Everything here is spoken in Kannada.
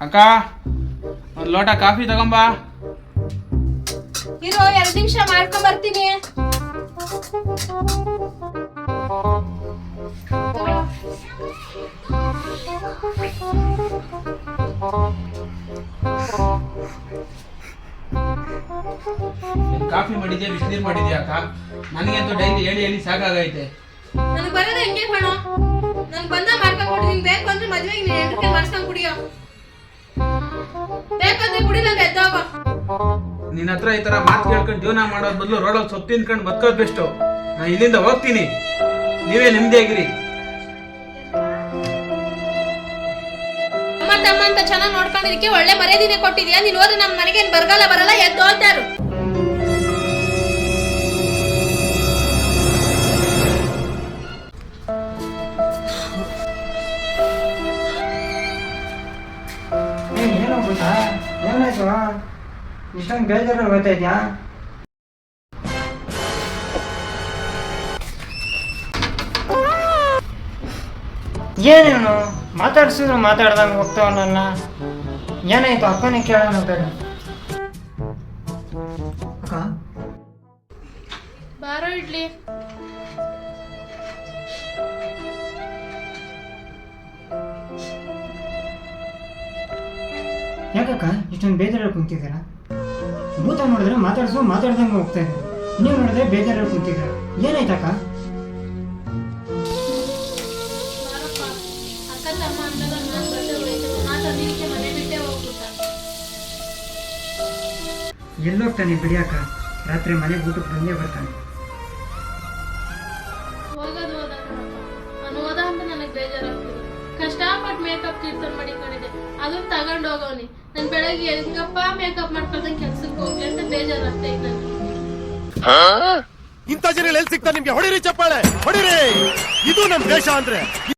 ಅಕ್ಕ ಒಂದು ಲೋಟ ಕಾಫಿ ತಗೊಂಬಾ. ಇರೋ ಎರಡು ನಿಮಿಷ ಮಾಡ್ಕೊಂಡ್ ಬರ್ತೀನಿ. ಕಾಫಿ ಮಾಡಿದ್ಯಾ ಬಿಸಿನೀರು ಮಾಡಿದ್ಯಾ ಅಕ್ಕ? ನನಗಂತೂ ಡೈಲಿ ಹೇಳಿ ಹೇಳಿ ಸಾಕಾಗೈತೆ ನನಗೆ ಬರೋದು ಹೆಂಗೆ ಕಣೋ? ನನಗೆ ಬಂದ ಮಾಡ್ಕೊಂಡ್ ಕೊಡಿ ನಿನ್ ಬೇಕು ಅಂದ್ರೆ ಮದ್ವೆಗೆ ನೀನು ಮಾಡ್ಸ್ಕೊಂಡ್ ಕುಡಿಯೋ. ಬೇಕಂದ್ರೆ ಕುಡಿಲಂದ್ರೆ ಎದ್ದೋಗೋ. ನಿನ್ನ ಹತ್ರ ಈ ತರ ಮಾತು ಕೇಳ್ಕೊಂಡು ಜೀವನ ಮಾಡೋದ್ ಬದಲು ರೋಡಲ್ಲಿ ಸೊಪ್ಪು ತಿನ್ಕೊಂಡು ಬದುಕೋದ್ ಬೆಸ್ಟು. ನಾ ಇಲ್ಲಿಂದ ಹೋಗ್ತೀನಿ. ನೀವೇ ನೆಮ್ಮದಿಯಾಗಿರಿ ಅಮ್ಮ ತಮ್ಮ ಅಂತ ಚೆನ್ನಾಗಿ ನೋಡ್ಕೊಂಡಿದ್ದಕ್ಕೆ ಒಳ್ಳೆ ಮರ್ಯಾದಿನೇ ಕೊಟ್ಟಿದ್ಯಾ ನೀನು ಹೋದ್ರೆ ನಮ್ಮ ಮನೆಗೆ ಬರಗಾಲ ಬರಲ್ಲ? ಎದ್ದು ಹೋಗ್ತಾರು ಏನಾಯ್ತು ಇಷ್ಟೊಂದು ಬೇಜಾರು ಏನೇನು ಮಾತಾಡ್ಸಿದ್ರು ಮಾತಾಡ್ದಂಗೆ ಹೋಗ್ತಾವ ನನ್ನ ಏನಾಯ್ತು? ಅಕ್ಕನೇ ಕೇಳೋಣ ಬೇಡ ಬಾರೋ ಇಡ್ಲಿ. ಯಾಕಕ್ಕ? ಇಷ್ಟೊಂದು ಬೇಜಾರಲ್ಲಿ ಕುಂತಿದ್ದೀರಾ? ಭೂತ ನೋಡಿದ್ರೆ ಮಾತಾಡ್ಸು, ಮಾತಾಡ್ದಂಗೆ ಹೋಗ್ತಾ ಇದೆ ನೀವು ನೋಡಿದ್ರೆ ಬೇಜಾರಲ್ಲಿ ಕುಂತಿದ್ದೀರ? ಏನಾಯ್ತಕ್ಕ? ಎಲ್ಲೋಗ್ತಾನೆ ಬಿಡಿಯಾಕ ರಾತ್ರಿ ಮನೆ ಊಟಕ್ಕೆ ಬಂದೇ ಬರ್ತಾನೆ. ಬೇಜಾರಾಗ್ತಿದೆ. ಕಷ್ಟಪಟ್ಟು ಮೇಕಪ್ ಕೀರ್ತನ ಮಾಡಿ ಕಣಿದೆ ಅದನ್ನ ತಗೊಂಡು ಹೋಗೋನಿ ನಾನು ಬೆಳಗ್ಗೆ ಮೇಕಪ್ ಮಾಡ್ಕೊಳ್ದಂಗೆ ಕೆಲ್ಸಕ್ಕೆ ಹೋಗ್ಲಿ ಅಂತ ಬೇಜಾರಾಗ್ತೈತೆ ನನಗೆ ಇಂಥ ಜನ ಎಲ್ಲಿ ಸಿಗ್ತಾ ನಿಮ್ಗೆ? ಹೊಡಿರಿ ಚಪ್ಪಾಳೆ ಹೊಡಿರಿ! ಇದು ನಮ್ ದೇಶ ಅಂದ್ರೆ